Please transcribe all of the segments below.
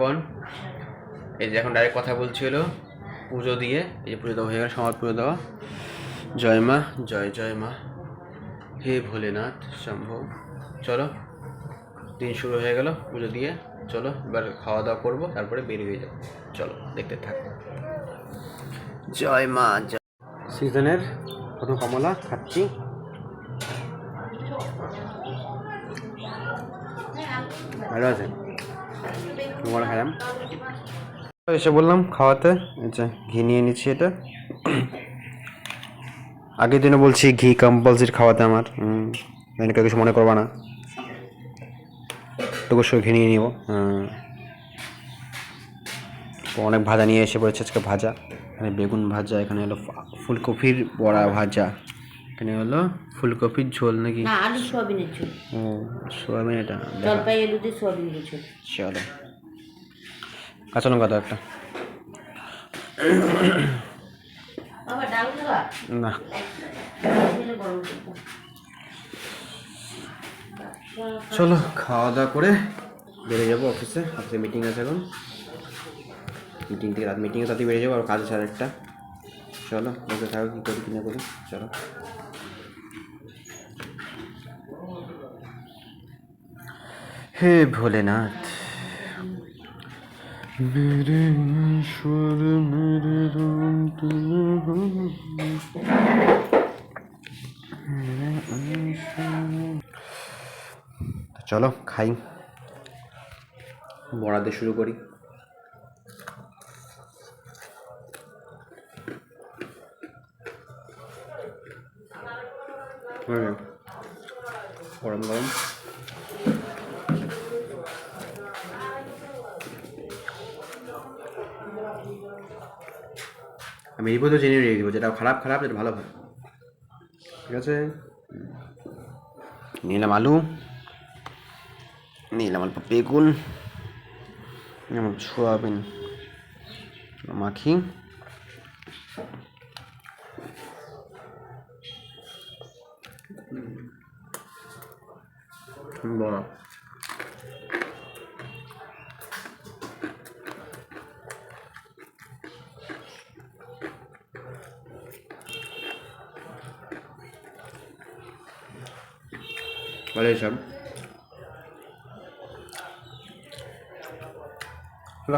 কোন এই যে এখন ডাইরেক্ট কথা বলছিল, পুজো দিয়ে, এই যে পুজো দেওয়া হয়ে গেল, সমাজ পুজো দেওয়া। জয় মা, জয় জয় মা। হে ভোলেনাথ, শম্ভু। চলো, দিন শুরু হয়ে গেল পুজো দিয়ে। চলো, এবার খাওয়া দাওয়া করব, তারপরে বেরিয়ে হয়ে যাব। চলো, দেখতে থাক। জয় মা, জয়। সিজনের প্রথম কমলা, খাচ্ছি। ভালো আছে কমলা খেলাম এসে বললাম খাওয়াতে। আচ্ছা ঘি নিয়ে নিচ্ছি এটা। আগের দিনও বলছি ঘি কম্পালসারি খাওয়াতে আমার। এখানে কিছু মনে করবা না। টুকুর সঙ্গে ঘি নিয়ে নিব। অনেক ভাজা নিয়ে এসে পড়েছে আজকে ভাজা। এখানে বেগুন ভাজা এখানে হলো ফুলকপির বড়া ভাজা। এখানে হলো ফুলকপির ঝোল নাকি? না আলু সোয়াবিনের ঝোল। ও সোয়াবিন এটা। জলপাই আলু দিয়ে সোয়াবিনের ঝোল। চলো। কাঁচা লঙ্কা দাও একটা না। চলো খাওয়া দাওয়া করে বেরিয়ে যাব অফিসে অফিসে মিটিং আছে এখন। মিটিং থেকে রাত মিটিংয়ে তাতে বেরিয়ে যাব আর কাজ আছে একটা চলো বসে থাকো কী করি কিনা করি চলো। হে ভোলেনাথ। मेरे ईश्वर मेरे राम तुम हो চলো খাই বড়া দিয়ে শুরু করি হুম। গরম গরম আমি এই পর্যন্ত জেনে রেখে দেবো যেটা খারাপ খারাপ যেটা ভালো ভালো। ঠিক আছে? নিলাম আলু। নিলাম অল্প বেগুন। যেমন সোয়াবিন। মাখি। বড়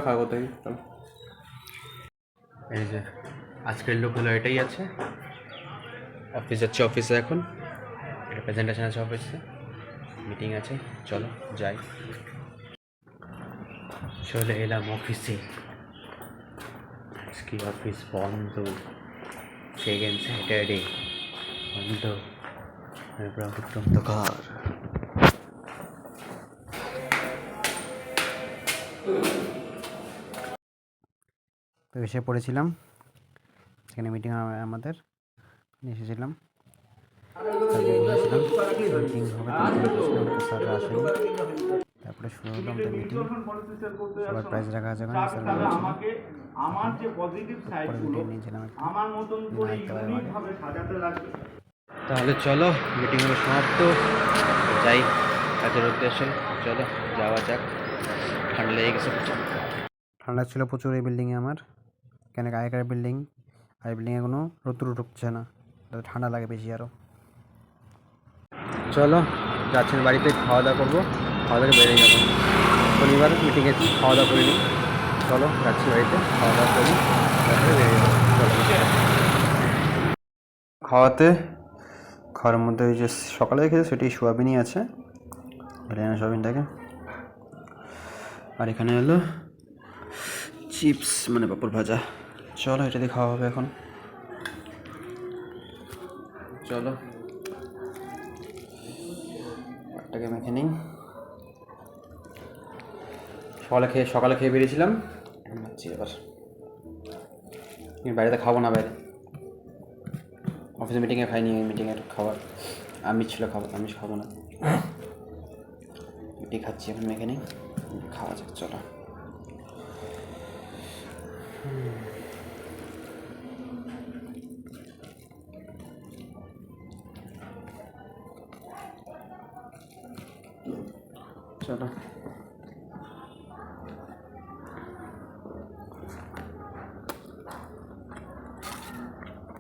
খাওয়া করতে হবে, এই যে আজকের লোক হলো এটাই আছে। অফিস যাচ্ছে অফিসে এখন। একটা প্রেজেন্টেশন আছে অফিসে মিটিং আছে চলো যাই। চলে এলাম অফিসে আজকে অফিস বন্ধ। সেকেন্ড স্যাটারডে বন্ধ। অন্ধকার তো এসে পড়েছিলাম। সেখানে মিটিং আমাদের। এসেছিলাম। মিটিং হবে স্যাররা আসেনি। তারপরে শুরু হলো আমাদের মিটিং সবার প্রাইজ রাখা আছে ওখানে স্যার আমার যে পজিটিভ সাইডগুলো। আমার মতন করে দেখতে পারে ইউনিক ভাবে সাজাতে লাগবে। তাহলে চলো মিটিং হলো সমাপ্ত। যাই কাজের উদ্দেশ্যে। চলো যাওয়া যাক। ঠান্ডা লেগে গেছে ঠান্ডা ছিল প্রচুর এই বিল্ডিংয়ে আমার। কেন আগেকার বিল্ডিং আর এই বিল্ডিংয়ে কোনো রোদ্দুর ঢুকছে না। তাতে ঠান্ডা লাগে বেশি আরও চলো যাচ্ছেন বাড়িতে খাওয়া দাওয়া করব। খাওয়া দাওয়া বেরিয়ে যাব। শনিবার মিটিংয়ে খাওয়া দাওয়া করিনি। চলো যাচ্ছি বাড়িতে খাওয়া দাওয়া করি। তারপরে বেরিয়ে যাব। চলো। খাওয়াতে খাওয়ার মধ্যে ওই যে সকালে খেয়েছে সেটি সোয়াবিনই আছে। সোয়াবিনটাকে। আর এখানে হলো চিপস মানে পাপড় ভাজা। চলো এটা দিয়ে খাওয়া হবে এখন। চলো। পাটটাকে মেখে নিই। সকালে খেয়ে সকালে খেয়ে বেরিয়েছিলাম। এখন এবার। বাড়িতে খাব না বাইরে। অফিসে মিটিংয়ে খাইনি মিটিংয়ের খাবার। আমিষ ছিল খাবার, আমিষ খাব না। রুটি খাচ্ছি এখন মেকানিক খাওয়া যাক, চলো। চলো।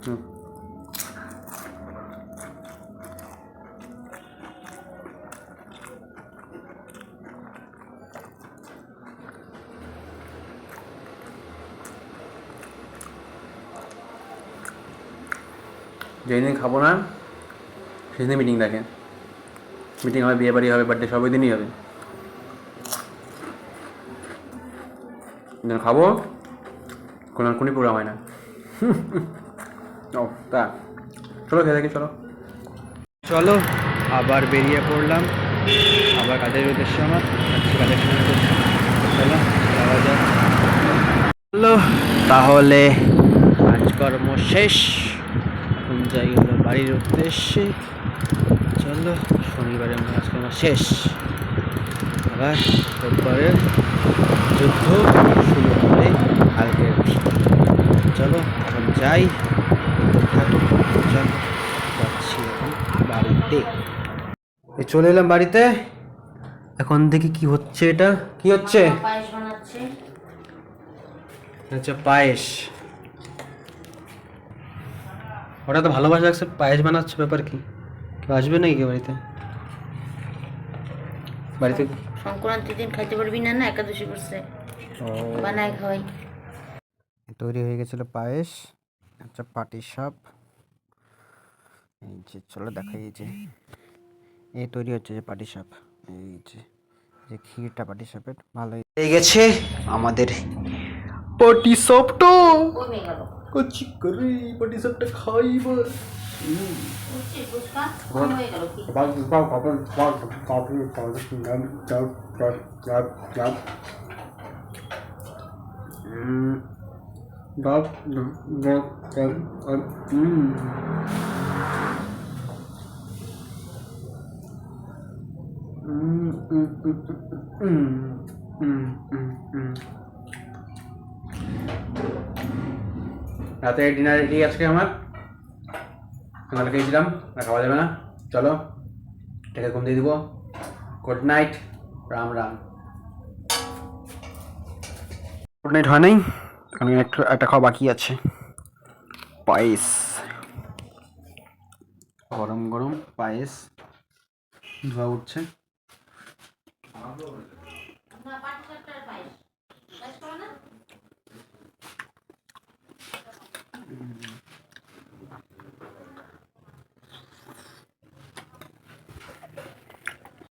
হুম। যেদিন খাব না সেদিন মিটিং ডাকে মিটিং হবে বিয়ে বাড়ি হবে বার্থডে সবই দিনই হবে। খাব, কোনো কোনই প্রোগ্রাম হয় না। ও তা, চলো খেয়ে দেখি, চলো। চলো, আবার বেরিয়ে পড়লাম। আবার কাজের উদ্দেশ্যে আমার কাজের চলো, তাহলে কাজকর্ম শেষ। যাই হলো বাড়ির উদ্দেশ্যে। চলো শনিবারের কাজকর্ম শেষ। আবার রোববারে যুদ্ধ শুরু হবে কালকে। চলো এখন যাই। চলো যাচ্ছি এখন বাড়িতে। এই চলে এলাম বাড়িতে। এখন দেখি কি হচ্ছে এটা। কি হচ্ছে? আচ্ছা পায়েস। ওটা তো ভালোবাসা লাগছে পায়েস বানাচ্ছে ব্যাপার কি? কেউ আসবে নাকি কেউ বাড়িতে? বাড়িতে সংক্রান্তির দিন খাইতে পারবি না না? একাদশী করছে। বানায় খাওয়াই। তৈরি হয়ে গেছিল পায়েস আচ্ছা পাটি সাপ। এই যে চলো দেখাই এই যে। এই তৈরি হচ্ছে যে পাটি সাপ। এই যে যে ক্ষীরটা পাটি সাপের ভালোই। হয়ে গেছে আমাদের পাটি সাপটা। কচি করে পাটি সাপটা খাইব বুঝছিস রাতে ডিনার রেডি আজকে আমার। সকালে খেয়েছিলাম আর খাওয়া যাবে না। চলো, এটাকে ঘুম দিয়ে দিব। Good night Ram Ram. Good night হয় নাই, কারণ একটু একটা খাওয়া বাকি আছে। পায়েস। গরম গরম পায়েস। ধোয়া উঠছে।